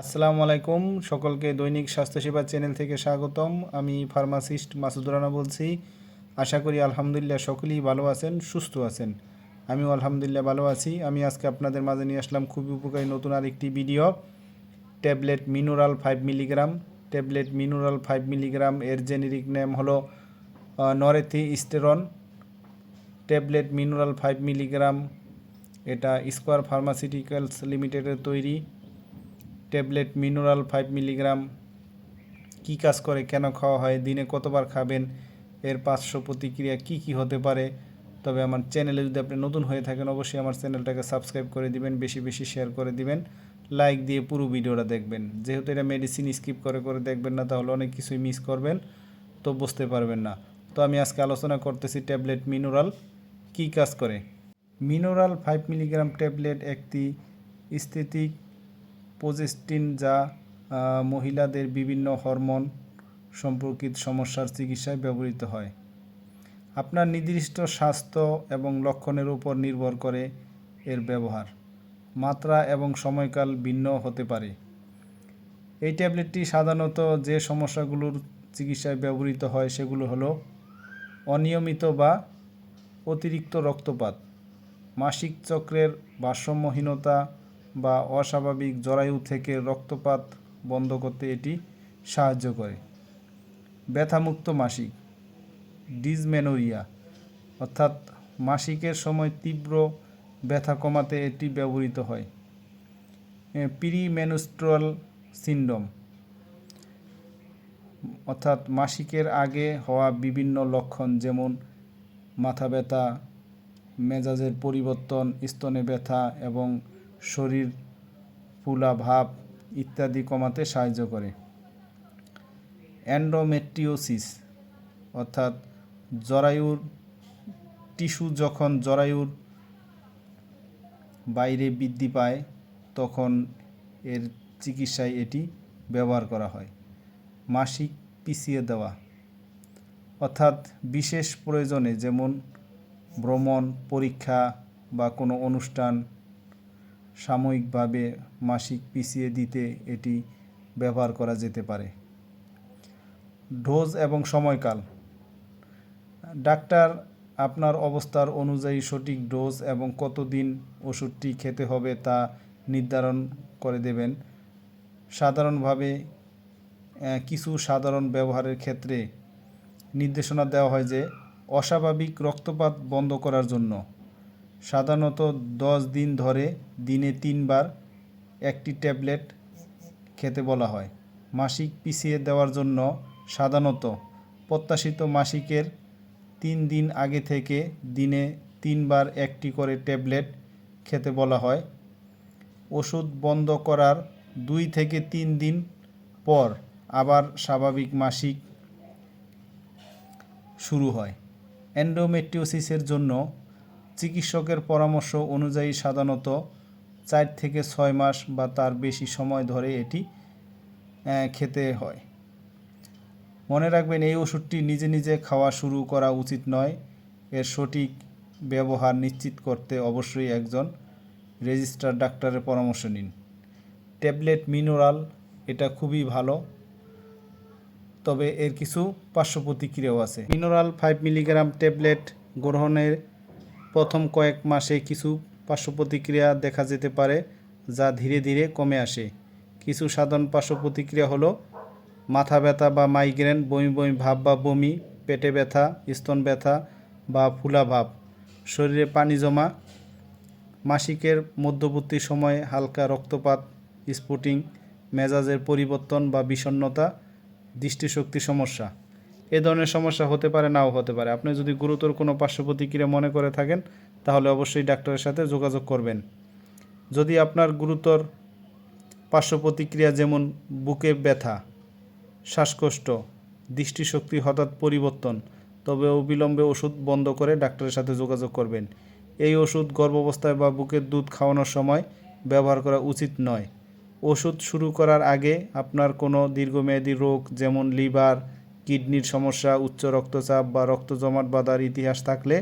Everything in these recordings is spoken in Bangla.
আসসালামু আলাইকুম। সকলকে দৈনিক স্বাস্থ্যসেবা চ্যানেল থেকে স্বাগতম। আমি ফার্মাসিস্ট মাসুদ রানা বলছি। আশা করি আলহামদুলিল্লাহ সকলেই ভালো আছেন, সুস্থ আছেন। আমিও আলহামদুলিল্লাহ ভালো আছি। আমি আজকে আপনাদের মাঝে নিয়ে আসলাম খুবই উপকারী নতুন আরেকটি video. Tablet Minoral five milligram. Tablet Minoral five milligram এর জেনেরিক নেম হলো norethisterone tablet Minoral five milligram এটা স্কোয়ার ফার্মাসিউটিক্যালস লিমিটেডের তৈরি। ট্যাবলেট মিনারেল ফাইভ মিলিগ্রাম, কী কাজ করে, কেন খাওয়া হয়, দিনে কতবার খাবেন, এর পার্শ্ব প্রতিক্রিয়া কি কি হতে পারে, তবে আমার চ্যানেলে যদি আপনি নতুন হয়ে থাকেন, অবশ্যই আমার চ্যানেলটাকে সাবস্ক্রাইব করে দিবেন, বেশি বেশি শেয়ার করে দিবেন, লাইক দিয়ে পুরো ভিডিওটা দেখবেন। যেহেতু এটা মেডিসিন স্কিপ করে করে দেখবেন না, তাহলে অনেক কিছুই মিস করবেন, তো বুঝতে পারবেন না। তো আমি আজকে আলোচনা করতেছি ট্যাবলেট মিনারেল, কী কাজ করে? মিনারেল ফাইভ মিলিগ্রাম ট্যাবলেট একটি স্থিতিক প্রোজেস্টিন যা মহিলাদের বিভিন্ন হরমোন সম্পর্কিত সমস্যার চিকিৎসায় ব্যবহৃত হয়। আপনার নির্দিষ্ট স্বাস্থ্য এবং লক্ষণের উপর নির্ভর করে এর ব্যবহার। মাত্রা এবং সময়কাল ভিন্ন হতে পারে। এই ট্যাবলেটটি সাধারণত যে সমস্যাগুলোর চিকিৎসায় ব্যবহৃত হয় সেগুলো হলো অনিয়মিত বা অতিরিক্ত রক্তপাত, মাসিক চক্রের ভারসাম্যহীনতা বা অস্বাভাবিক জরায়ু থেকে রক্তপাত বন্ধ করতে এটি সাহায্য করে। ব্যথামুক্ত মাসিক ডিজমেনোরিয়া অর্থাৎ মাসিকের সময় তীব্র ব্যথা কমাতে এটি ব্যবহৃত হয়। প্রিমেনস্ট্রাল সিন্ড্রোম, অর্থাৎ মাসিকের আগে হওয়া বিভিন্ন লক্ষণ যেমন মাথা ব্যথা, মেজাজের পরিবর্তন, স্তনে ব্যথা এবং শরীর, ফুলা ভাব ইত্যাদি কমাতে সাহায্য করে। অ্যান্ডোমেট্রিওসিস, অর্থাৎ জরায়ুর, টিস্যু যখন জরায়ুর বাইরে বৃদ্ধি পায়, তখন এর চিকিৎসায় এটি ব্যবহার করা হয়। মাসিক পিছিয়ে দেওয়া, অর্থাৎ বিশেষ প্রয়োজনে যেমন ভ্রমণ, পরীক্ষা বা কোনো অনুষ্ঠান সাময়িকভাবে মাসিক পিছিয়ে দিতে এটি ব্যবহার করা যেতে পারে। ডোজ এবং সময়কাল। ডাক্তার, আপনার অবস্থার অনুযায়ী সঠিক ডোজ এবং কতদিন ওষুধটি খেতে হবে তা নির্ধারণ করে দেবেন। সাধারণভাবে কিছু সাধারণ ব্যবহারের ক্ষেত্রে নির্দেশনা দেওয়া হয় যে, অস্বাভাবিক রক্তপাত বন্ধ করার জন্য। সাধারণত দশ দিন ধরে দিনে তিনবার একটি ট্যাবলেট খেতে বলা হয়। মাসিক পিছিয়ে দেওয়ার জন্য সাধারণত প্রত্যাশিত মাসিকের তিন দিন আগে থেকে দিনে তিনবার একটি করে ট্যাবলেট খেতে বলা হয়। ওষুধ বন্ধ করার দুই থেকে তিন দিন পর আবার স্বাভাবিক মাসিক শুরু হয়। এন্ডোমেট্রিওসিসের জন্য চিকিৎসকের পরামর্শ অনুযায়ী সাধারণত চার থেকে ছয় মাস বা তার বেশি সময় ধরে এটি খেতে হয়। মনে রাখবেন, এই ওষুধটি নিজে নিজে খাওয়া শুরু করা উচিত নয়। এর সঠিক ব্যবহার নিশ্চিত করতে অবশ্যই একজন রেজিস্টার ডাক্তারের পরামর্শ নিন। ট্যাবলেট মিনারাল, এটা খুবই ভালো। তবে এর কিছু পার্শ্ব প্রতিক্রিয়াও আছে। মিনারাল ফাইভ মিলিগ্রাম ট্যাবলেট গ্রহণের প্রথম কয়েক মাসে কিছু পার্শ্ব প্রতিক্রিয়া দেখা যেতে পারে, যা ধীরে ধীরে কমে আসে। কিছু সাধারণ পার্শ্ব প্রতিক্রিয়া হলো মাথা ব্যথা বা মাইগ্রেন, বমি বমি ভাব বা বমি, পেটে ব্যথা, স্তন ব্যথা বা ফুলা ভাব। শরীরে পানি জমা, মাসিকের মধ্যবর্তী সময়ে হালকা রক্তপাত স্পুটিং মেজাজের পরিবর্তন বা বিষণ্ণতা, দৃষ্টিশক্তি সমস্যা। এ ধরনের সমস্যা হতে পারে, নাও হতে পারে। আপনি যদি গুরুতর কোনো পার্শ্ব প্রতিক্রিয়া মনে করে থাকেন, তাহলে অবশ্যই ডাক্তারের সাথে যোগাযোগ করবেন। যদি আপনার গুরুতর পার্শ্ব প্রতিক্রিয়া যেমন বুকে ব্যথা, শ্বাসকষ্ট, দৃষ্টিশক্তি হঠাৎ পরিবর্তন, তবে অবিলম্বে ওষুধ বন্ধ করে ডাক্তারের সাথে যোগাযোগ করবেন। এই ওষুধ গর্ভাবস্থায় বা বুকের দুধ খাওয়ানোর সময় ব্যবহার করা উচিত নয়। ওষুধ শুরু করার আগে আপনার কোনো দীর্ঘমেয়াদী রোগ যেমন লিভার কিডনির সমস্যা, উচ্চ রক্তচাপ বা রক্ত জমাট বাঁধার ইতিহাস থাকলে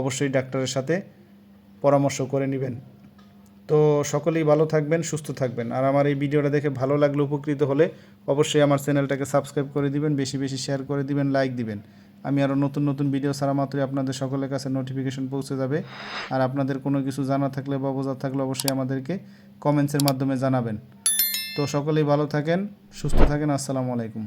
অবশ্যই ডাক্তারের সাথে পরামর্শ করে নেবেন। তো সকলেই ভালো থাকবেন, সুস্থ থাকবেন। আর আমার এই ভিডিওটা দেখে ভালো লাগলে, উপকৃত হলে অবশ্যই আমার চ্যানেলটাকে সাবস্ক্রাইব করে দিবেন, বেশি বেশি শেয়ার করে দিবেন, লাইক দিবেন। আমি আরও নতুন নতুন ভিডিও ছাড়া মাত্রই আপনাদের সকলের কাছে নোটিফিকেশন পৌঁছে যাবে। আর আপনাদের কোনো কিছু জানা থাকলে বা বোঝার থাকলে অবশ্যই আমাদেরকে কমেন্টসের মাধ্যমে জানাবেন। তো সকলেই ভালো থাকেন, সুস্থ থাকেন, আসসালামু আলাইকুম।